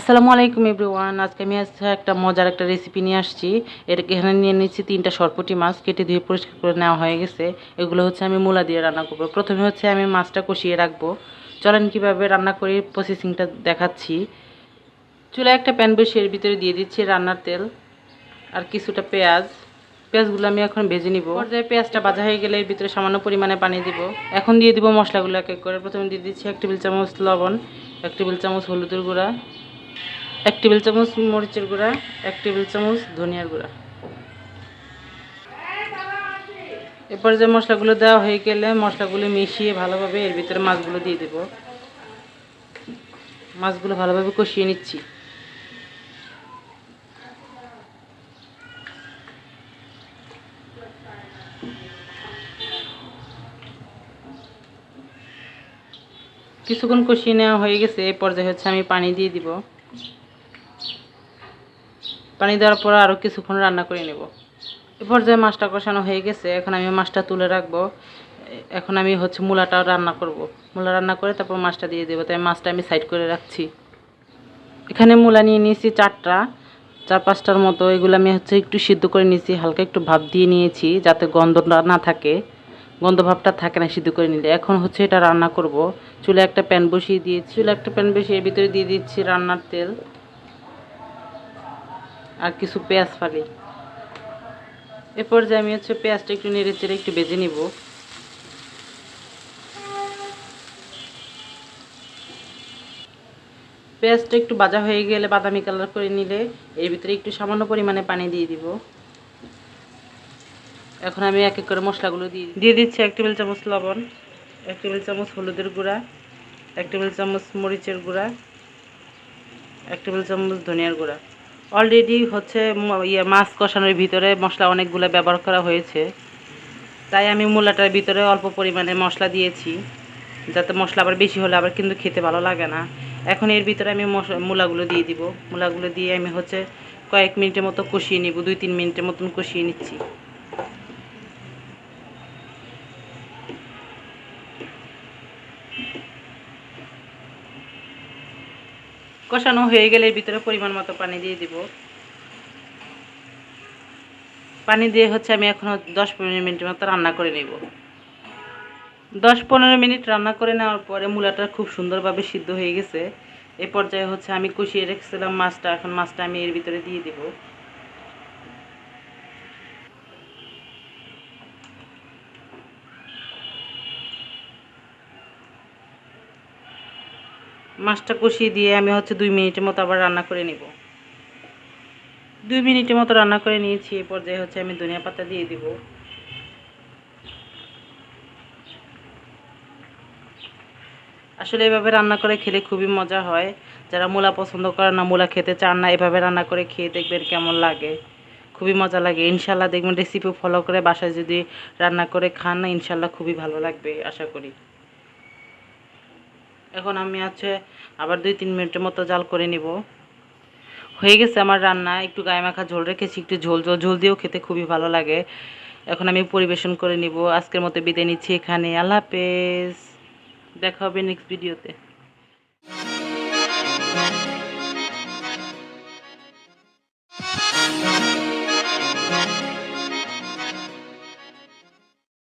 আসসালামু আলাইকুম এভরিওয়ান। আজকে আমি আজকে একটা মজার একটা রেসিপি নিয়ে আসছি। এর এখানে নিয়ে নিচ্ছি তিনটা সরপুটি মাছ কেটে ধুয়ে পরিষ্কার করে নেওয়া হয়ে গেছে। এগুলো হচ্ছে আমি মূলা দিয়ে রান্না করব। প্রথমে হচ্ছে আমি মাছটা কষিয়ে রাখব। চলেন কীভাবে রান্না করি প্রসেসিংটা দেখাচ্ছি। চুলায় একটা প্যান বসিয়ে এর ভিতরে দিয়ে দিচ্ছি রান্নার তেল আর কিছুটা পেঁয়াজ। পেঁয়াজগুলো আমি এখন ভেজে নিব। পর্যায়ে পেঁয়াজটা ভাজা হয়ে গেলে এর ভিতরে সামান্য পরিমাণে পানি দিব। এখন দিয়ে দিব মশলাগুলো এক এক করে। প্রথমে দিয়ে দিচ্ছি এক টেবিল চামচ লবণ, এক টেবিল চামচ হলুদের গুঁড়া এক টেবিল চামচ মরিচের গুঁড়া, এক টেবিল চামচ ধনিয়ার গুঁড়া। এরপর যে মশলাগুলো দেওয়া হয়ে গেলে মশলাগুলো মিশিয়ে ভালোভাবে এর ভিতরে মাছগুলো দিয়ে দেব। মাছগুলো ভালোভাবে কষিয়ে নিচ্ছি। কিছুক্ষণ কষিয়ে নেওয়া হয়ে গেছে এই পর্যায়ে হচ্ছে আমি পানি দিয়ে দিব। পানি দেওয়ার পর আরও কিছুক্ষণ রান্না করে নেব। এ পর্যায়ে মাছটা কষানো হয়ে গেছে, এখন আমি মাছটা তুলে রাখব। এখন আমি হচ্ছে মূলাটাও রান্না করব। মূলা রান্না করে তারপর মাছটা দিয়ে দেবো, তাই মাছটা আমি সাইড করে রাখছি। এখানে মূলা নিয়ে নিয়েছি চারটা, চার পাঁচটার মতো। এগুলো আমি হচ্ছে একটু সিদ্ধ করে নিয়েছি, হালকা একটু ভাপ দিয়ে নিয়েছি যাতে গন্ধটা না থাকে। গন্ধ ভাবটা থাকে না, সিদ্ধ করে নিলে। এখন হচ্ছে এটা রান্না করব। চুলে একটা প্যান বসিয়ে দিয়েছি। চুলে একটা প্যান বসিয়ে এর ভিতরে দিয়ে দিচ্ছি রান্নার তেল। আর কিছু পেঁয়াজ ফালি। এরপর যে আমি হচ্ছে পেঁয়াজটা একটু নেড়ে চেড়ে একটু বেজে নিব। পেঁয়াজটা একটু বাজা হয়ে গেলে বাদামি কালার করে নিলে এর ভিতরে একটু সামান্য পরিমাণে পানি দিয়ে দিব। এখন আমি এক এক করে মশলাগুলো দিয়ে দিয়ে দিচ্ছি এক টেবিল চামচ লবণ, এক টেবিল চামচ হলুদের গুঁড়া, এক টেবিল চামচ মরিচের গুঁড়া, এক টেবিল চামচ ধনিয়ার গুঁড়া। অলরেডি হচ্ছে ইয়ে মাছ কষানোর ভিতরে মশলা অনেকগুলো ব্যবহার করা হয়েছে। তাই আমি মূলাটার ভিতরে অল্প পরিমাণে মশলা দিয়েছি, যাতে মশলা আবার বেশি হলে আবার কিন্তু খেতে ভালো লাগে না। এখন এর ভিতরে আমি মূলাগুলো দিয়ে দিব। মূলাগুলো দিয়ে আমি হচ্ছে কয়েক মিনিটের মতো কষিয়ে নিব, দুই তিন মিনিটের মতন কষিয়ে নিচ্ছি। কষানো হয়ে গেলে ভিতরে পরিমাণ মতো পানি দিয়ে দিব। পানি দিয়ে হচ্ছে আমি এখনও দশ পনেরো মিনিট মতো রান্না করে নেব। দশ পনেরো মিনিট রান্না করে নেওয়ার পরে মূলাটা খুব সুন্দরভাবে সিদ্ধ হয়ে গেছে। এ পর্যায়ে হচ্ছে আমি কষিয়ে রেখেছিলাম মাছটা, এখন মাছটা আমি এর ভিতরে দিয়ে দেবো। মাছটা কষিয়ে দিয়ে আমি হচ্ছে দুই মিনিটের মতো আবার রান্না করে নিব। দুই মিনিটের মতো রান্না করে নিয়েছি, এ পর্যায়ে হচ্ছে আমি ধনিয়া পাতা দিয়ে দিব। আসলে এভাবে রান্না করে খেলে খুবই মজা হয়। যারা মূলা পছন্দ করে না, মূলা খেতে চান না, এভাবে রান্না করে খেয়ে দেখবেন কেমন লাগে। খুবই মজা লাগে। ইনশাল্লাহ দেখবেন রেসিপি ফলো করে বাসায় যদি রান্না করে খান না ইনশাল্লাহ খুবই ভালো লাগবে, আশা করি। এখন আমি আছে, আবার দুই, তিন মিনিটের মতো জাল করে নিব। হয়ে গেছে আমার রান্না, একটু গায়ে মাখা ঝোল রেখেছি, একটু ঝোল ঝোল ঝোল দিয়েও খেতে খুবই ভালো লাগে। এখন আমি পরিবেশন করে নিব, আজকের মতো বিদায় নিচ্ছি এখানে, আল্লাহ হাফেজ। দেখা হবে নেক্সট ভিডিওতে